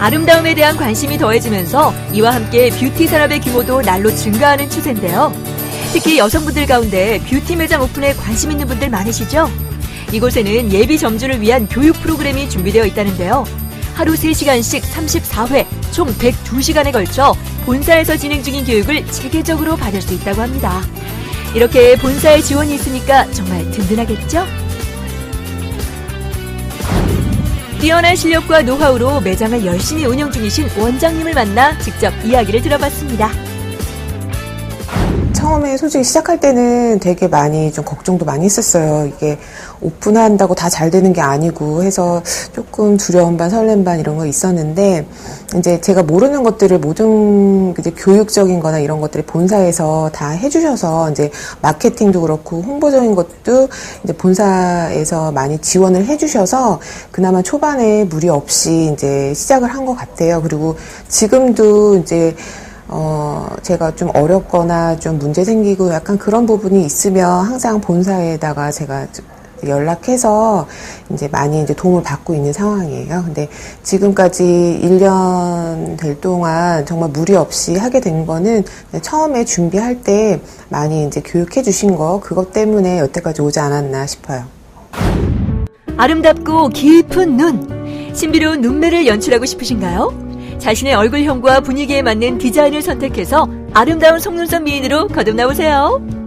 아름다움에 대한 관심이 더해지면서 이와 함께 뷰티 산업의 규모도 날로 증가하는 추세인데요. 특히 여성분들 가운데 뷰티 매장 오픈에 관심 있는 분들 많으시죠? 이곳에는 예비 점주를 위한 교육 프로그램이 준비되어 있다는데요. 하루 3시간씩 34회, 총 102시간에 걸쳐 본사에서 진행 중인 교육을 체계적으로 받을 수 있다고 합니다. 이렇게 본사의 지원이 있으니까 정말 든든하겠죠? 뛰어난 실력과 노하우로 매장을 열심히 운영 중이신 원장님을 만나 직접 이야기를 들어봤습니다. 처음에 솔직히 시작할 때는 되게 많이 좀 걱정도 많이 했었어요. 이게 오픈한다고 다 잘 되는 게 아니고 해서 조금 두려운 반 설렘 반 이런 거 있었는데 이제 제가 모르는 것들을 모든 이제 교육적인 거나 이런 것들을 본사에서 다 해주셔서 이제 마케팅도 그렇고 홍보적인 것도 이제 본사에서 많이 지원을 해주셔서 그나마 초반에 무리 없이 이제 시작을 한 것 같아요. 그리고 지금도 이제 어, 제가 좀 어렵거나 좀 문제 생기고 약간 그런 부분이 있으면 항상 본사에다가 제가 연락해서 이제 많이 이제 도움을 받고 있는 상황이에요. 근데 지금까지 1년 될 동안 정말 무리 없이 하게 된 거는 처음에 준비할 때 많이 이제 교육해 주신 거, 그것 때문에 여태까지 오지 않았나 싶어요. 아름답고 깊은 눈, 신비로운 눈매를 연출하고 싶으신가요? 자신의 얼굴형과 분위기에 맞는 디자인을 선택해서 아름다운 속눈썹 미인으로 거듭나보세요.